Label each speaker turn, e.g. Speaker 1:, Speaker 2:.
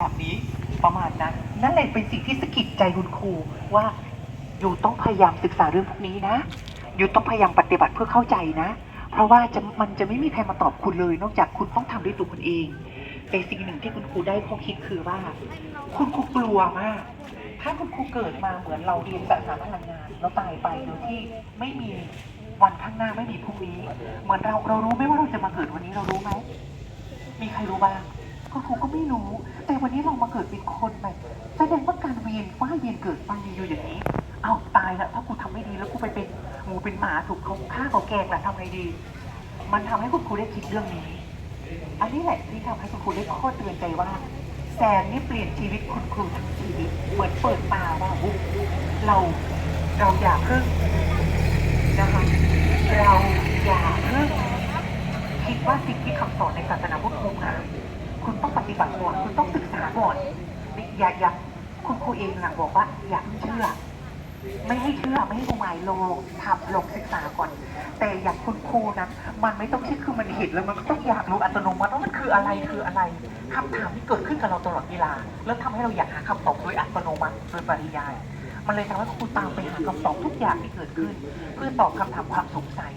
Speaker 1: แบบนี้ประมาณนั้นนั่นเลยเป็นสิ่งที่สะกิดใจคุณครูว่าอยู่ต้องพยายามศึกษาเรื่องพวกนี้นะ อยู่ต้องพยายามปฏิบัติเพื่อเข้าใจนะ เพราะว่าจะมันจะไม่มีใครมาตอบคุณเลย นอกจากคุณต้องทำด้วยตัวคุณเองแต่สิ่งหนึ่งที่คุณครูได้ข้อคิดคือว่า คุณครูกลัวมาก ถ้าคุณครูเกิดมาเหมือนเราเรียนสารพลังงานแล้วตายไปโดยที่ไม่มีวันข้างหน้าไม่มีพรุ่งนี้ เหมือนเราเรารู้ไหมว่าเราจะมาเกิดวันนี้เรารู้ไหมมีใครรู้บ้าง คุณครูก็ไม่รู้ แต่วันนี้เรามาเกิดเป็นคนใหม่แสดงว่าการเวียนว่ายเวียนเกิดไปอยู่อย่างนี้ เอาตายแล้วถ้ากูทำไม่ดีแล้วกูไปเป็นหมูเป็นหมาถูกเขาฆ่าเขาแกงละทำไงดี มันทำให้คุณครูได้คิดเรื่องนี้ อันนี้แหละที่ทำให้คุณครูได้ข้อเตือนใจว่าแซนนี่เปลี่ยนชีวิตคุณครูทั้งชีวิตเหมือนเปิดตาว่าเราเราอย่าเพิ่งนะคะเราอย่าเพิ่งคิดว่าสิ่งที่คำสอนในศาสนาพุทธงายคุณ ต้องปฏิบัติก่อนคุณต้องศึกษาก่อนนี่อย่าอย่าคุณครูเองหลังบอกว่าอย่าเชื่อ ไม่ให้เชื่อไม่ให้งมงายลงทำลงศึกษาก่อน แต่อย่างคุณครูนะมันไม่ต้องเชื่อคือมันเห็นแล้วมันก็ต้องอยากรู้อัตโนมัติว่ามันคืออะไรคืออะไรคำถามที่เกิดขึ้นกับเราตลอดเวลา แล้วทำให้เราอยากหาคำตอบโดยอัตโนมัติโดยปริยาย มันเลยทำให้ครูตามไปหาคำตอบทุกอย่างที่เกิดขึ้น เพื่อตอบคำถามความสงสัย